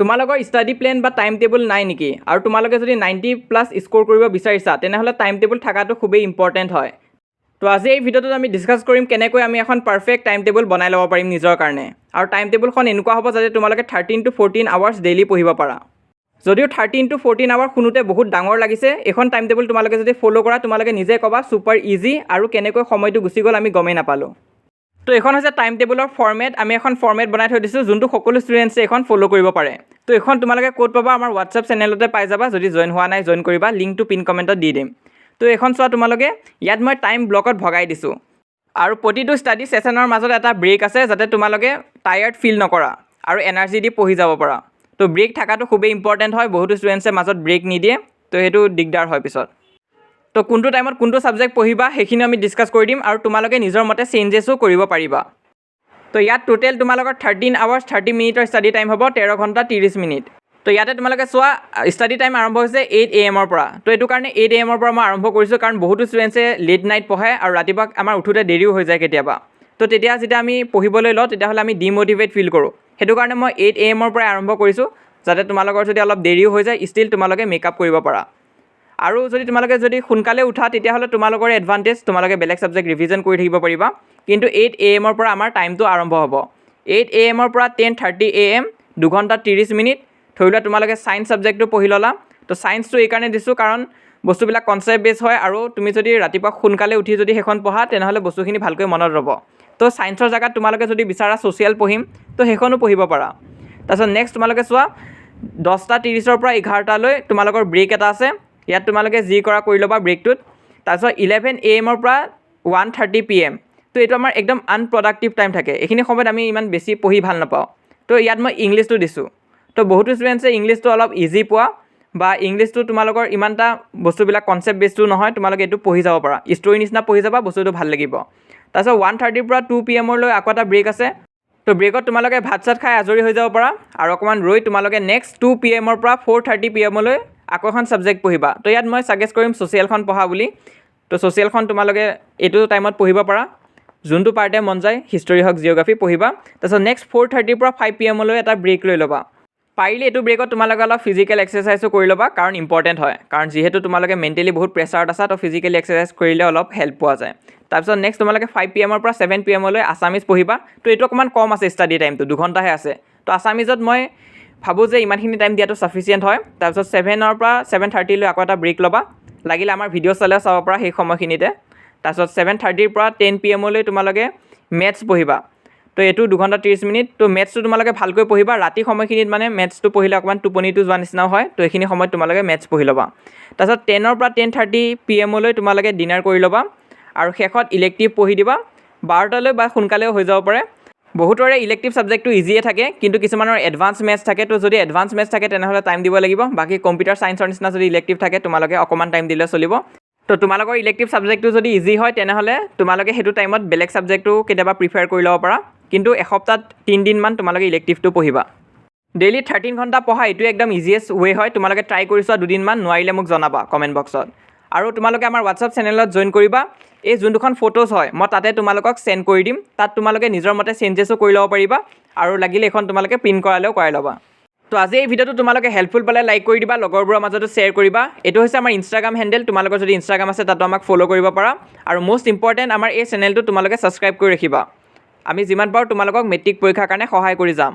তোমালোকৰ study plan বা time table নাই নেকি? আৰু তোমালোকে যদি নাইণ্টি প্লাছ স্ক'ৰ কৰিব বিচাৰিছা, তেনেহ'লে টাইম টেবুল থকাটো খুবেই ইম্পৰ্টেণ্ট হয়। তো আজি এই ভিডিঅ'টোত আমি ডিছকাছ কৰিম কেনেকৈ আমি এখন পাৰফেক্ট টাইম টেবুল বনাই ল'ব পাৰিম নিজৰ কাৰণে। আৰু টাইম টেবুলখন এনেকুৱা হ'ব যাতে তোমালোকে thirteen to fourteen hours daily পঢ়িব পাৰা। যদিও থাৰ্টিন টু ফ'ৰ্টিন আৱাৰ শুনোতে বহুত ডাঙৰ লাগিছে এইখন টাইম টেবুল তোমালোকে যদি ফ'ল' কৰা, তোমালোকে নিজে ক'বা ছুপাৰ ইজি আৰু কেনেকৈ সময়টো গুচি গ'ল আমি গমেই নাপালোঁ। তো এইখন হৈছে টাইম টেবুলৰ ফৰ্মেট আমি এখন ফৰ্মেট বনাই থৈ দিছোঁ যোনটো সকলো ষ্টুডেণ্টছে এইখন ফ'ল' কৰিব পাৰে। তো এইখন তোমালোকে ক'ত পাবা, আমাৰ হোৱাটছআপ চেনেলতে পাই যাবা, যদি জইন হোৱা নাই জইন কৰিবা লিংকটো পিন কমেণ্টত দি দিম। তো এইখন চোৱা তোমালোকে, ইয়াত মই টাইম ব্লকত ভগাই দিছোঁ। আৰু প্ৰতিটো ষ্টাডি ছেশ্যনৰ মাজত এটা ব্ৰেক আছে, যাতে তোমালোকে টায়াৰ্ড ফিল নকৰা আৰু এনাৰ্জি দি পঢ়ি যাব পাৰা। তো ব্ৰেক থকাটো খুবেই ইম্পৰ্টেণ্ট হয়, বহুতো ষ্টুডেণ্টছে মাজত ব্ৰেক নিদিয়ে, তো সেইটো দিগদাৰ হয় পিছত। তো কোনটো টাইমত কোনটো ছাবজেক্ট পঢ়িবা, সেইখিনি আমি ডিছকাছ কৰি দিম আৰু তোমালোকে নিজৰ মতে চেঞ্জেছো কৰিব পাৰিবা। তো ইয়াত টোটেল তোমালোকৰ থাৰ্টিন আৱাৰ্ছ থাৰ্টি মিনিটৰ ষ্টাডি টাইম হ'ব, তেৰ ঘণ্টা ত্ৰিছ মিনিট। তো ইয়াতে তোমালোকে চোৱা ষ্টাডি টাইম আৰম্ভ হৈছে এইট এ এমৰ পৰা। তো এইটো কাৰণে এইট এ এমৰ পৰা মই আৰম্ভ কৰিছোঁ, কাৰণ বহুতো ষ্টুডেণ্টছে লেট নাইট পঢ়ে আৰু ৰাতিপুৱা আমাৰ উঠোতে দেৰিও হৈ যায় কেতিয়াবা। তো তেতিয়া যেতিয়া আমি পঢ়িবলৈ লওঁ, তেতিয়াহ'লে আমি ডিম'টিভেট ফিল কৰোঁ। সেইটো কাৰণে মই এইট এ এমৰ পৰাই আৰম্ভ কৰিছোঁ, যাতে তোমালোকৰ যদি অলপ দেৰিও হৈ যায় ষ্টিল তোমালোকে মেকআপ কৰিব পাৰা। আৰু যদি তোমালোকে যদি সোনকালে উঠা, তেতিয়াহ'লে তোমালোকৰ এডভান্টেজ তোমালোকে বেলেগ ছাবজেক্ট ৰিভিজন কৰি থাকিব পাৰিবা। কিন্তু এইট এ এমৰ পৰা আমাৰ টাইমটো আৰম্ভ হ'ব। এইট এ এমৰ পৰা টেন থাৰ্টি এ এম দুঘণ্টা ত্ৰিছ মিনিট। ধৰি লোৱা তোমালোকে ছায়েন্স ছাবজেক্টটো পঢ়ি ল'লা, তো ছায়েন্সটো এইকাৰণে দিছোঁ কাৰণ বস্তুবিলাক কনচেপ্ট বেছ হয় আৰু তুমি যদি ৰাতিপুৱা সোনকালে উঠি যদি সেইখন পঢ়া, তেনেহ'লে বস্তুখিনি ভালকৈ মনত ৰ'ব। তো ছায়েন্সৰ জেগাত তোমালোকে যদি বিচাৰা ছ'চিয়েল পঢ়িম, তো সেইখনো পঢ়িব পাৰা। তাৰপিছত নেক্সট তোমালোকে চোৱা, দহটা ত্ৰিছৰ পৰা এঘাৰটালৈ তোমালোকৰ ব্ৰেক এটা আছে। ইয়াত তোমালোকে যি কৰা কৰি ল'বা ব্ৰেকটোত তাৰপিছত ইলেভেন এ এমৰ পৰা ওৱান থাৰ্টি পি এম তো এইটো আমাৰ একদম আনপ্ৰডাক্টিভ টাইম থাকে। এইখিনি সময়ত আমি ইমান বেছি পঢ়ি ভাল নাপাওঁ। তো ইয়াত মই ইংলিছটো দিছোঁ। তো বহুতো ষ্টুডেণ্টছে ইংলিছটো অলপ ইজি পোৱা বা ইংলিছটো তোমালোকৰ ইমান এটা বস্তুবিলাক কনচেপ্ট বেছটো নহয় তোমালোকে এইটো পঢ়ি যাব পাৰা। ষ্টৰী নিচিনা পঢ়ি যাবা বস্তুটো ভাল লাগিব। তাৰপিছত ওৱান থাৰ্টিৰ পৰা টু পি এমলৈ আকৌ এটা ব্ৰেক আছে। তো ব্ৰেকত তোমালোকে ভাত চাত খাই আজৰি হৈ যাব পাৰা। আৰু অকণমান ৰৈ তোমালোকে নেক্সট টু পি এমৰ পৰা ফ'ৰ থাৰ্টি পি এমলৈ আকৌ এখন ছাবজেক্ট পঢ়িবা। তো ইয়াত মই ছাজেষ্ট কৰিম ছ'চিয়েলখন পঢ়া বুলি। তো ছ'চিয়েলখন তোমালোকে এইটো টাইমত পঢ়িব পাৰা। যোনটো পাৰ্টে মন যায় হিষ্টৰী হওক জিঅ'গ্ৰাফী পঢ়িবা। তাৰপিছত নেক্সট ফ'ৰ থাৰ্টিৰ পৰা ফাইভ পি এমলৈ এটা ব্ৰেক লৈ ল'বা। পাৰিলে এইটো ব্ৰেকত তোমালোকে অলপ ফিজিকেল এক্সাৰচাইজো কৰি ল'বা কাৰণ ইম্পৰ্টেণ্ট হয়। কাৰণ যিহেতু তোমালোকে মেণ্টেলি বহুত প্ৰেছাৰত আছা তো ফিজিকেলি এক্সাৰচাইজ কৰিলে অলপ হেল্প পোৱা যায়। তাৰপিছত নেক্সট তোমালোকে ফাইভ পি এমৰ পৰা ছেভেন পি এমলৈ আছামিজ পঢ়িবা। তো এইটো অকণমান কম আছে ষ্টাডি টাইমটো দুঘণ্টাহে আছে। তো আছামিজত মই ভাবোঁ যে ইমানখিনি টাইম দিয়াটো ছাফিচিয়েণ্ট হয়। তাৰপিছত ছেভেনৰ পৰা ছেভেন থাৰ্টিলৈ আকৌ এটা ব্ৰেক ল'বা। লাগিলে আমাৰ ভিডিঅ' চালে চাব পৰা সেই সময়খিনিতে। তাৰপিছত ছেভেন থাৰ্টিৰ পৰা টেন পি এমলৈ তোমালোকে মেথছ পঢ়িবা। তো এইটো দুঘণ্টা ত্ৰিছ মিনিট। তো মেথছটো তোমালোকে ভালকৈ পঢ়িবা। ৰাতি সময়খিনিত মানে মেথছটো পঢ়িলে অকণমান টোপনিটো যোৱা নিচিনাও হয়। তো এইখিনি সময়ত তোমালোকে মেথছ পঢ়ি ল'বা। তাৰপিছত টেনৰ পৰা টেন থাৰ্টি পি এমলৈ তোমালোকে ডিনাৰ কৰি ল'বা। আৰু শেষত ইলেক্টিভ পঢ়ি দিবা। বাৰটালৈ বা সোনকালেও হৈ যাব পাৰে। বহুতৰে ইলেক্টিভ ছাবজেক্টটো ইজিয়ে থাকে, কিন্তু কিছুমানৰ এডভান্স মেথছ থাকে, তো যদি এডভান্স মেথছ থাকে, তেনেহ'লে টাইম দিব লাগিব। বাকী কম্পিউটাৰ ছায়েন্সৰ নিচিনা যদি ইলেক্টিভ থাকে, তোমালোকে অকণমান টাইম দিলে চলিব। তো তোমালোকৰ ইলেক্টিভ ছাবজেক্টটো যদি ইজি হয়, তেনেহ'লে তোমালোকে সেইটো টাইমত বেলেগ ছাবজেক্টটো কেতিয়াবা প্ৰিফাৰ কৰি ল'ব পাৰা। কিন্তু এসপ্তাহত তিনিদিনমান তোমালোকে ইলেক্টিভটো পঢ়িবা। ডেইলি থাৰ্টিন ঘণ্টা পঢ়া, এইটোৱে একদম ইজিয়েষ্ট ৱে হয়। তোমালোকে ট্ৰাই কৰি চোৱা দুদিনমান, নোৱাৰিলে মোক জনাবা কমেণ্ট বক্সত আৰু তোমালোকে আমাৰ হোৱাটছআপ চেনেলত জইন কৰিবা। এই যোন দুখন ফটোজ হয় মই তাতে তোমালোকক চেণ্ড কৰি দিম। তাত তোমালোকে নিজৰ মতে চেঞ্জেছো কৰি ল'ব পাৰিবা আৰু লাগিলে এইখন তোমালোকে প্ৰিণ্ট কৰালেও কৰাই ল'বা। তো আজি এই ভিডিঅ'টো তোমালোকে হেল্পফুল পালে লাইক কৰি দিবা লগৰবোৰৰ মাজতো শ্বেয়াৰ কৰিবা। এইটো হৈছে আমাৰ ইনষ্টাগ্ৰাম হেণ্ডেল তোমালোকৰ যদি ইনষ্টাগ্ৰাম আছে তাতো আমাক ফ'ল' কৰিব পাৰা। আৰু মষ্ট ইম্পৰ্টেণ্ট আমাৰ এই চেনেলটো তোমালোকে ছাবস্ক্ৰাইব কৰি ৰাখিবা। আমি যিমান পাৰোঁ তোমালোকক মেট্ৰিক পৰীক্ষাৰ কাৰণে সহায় কৰি যাম।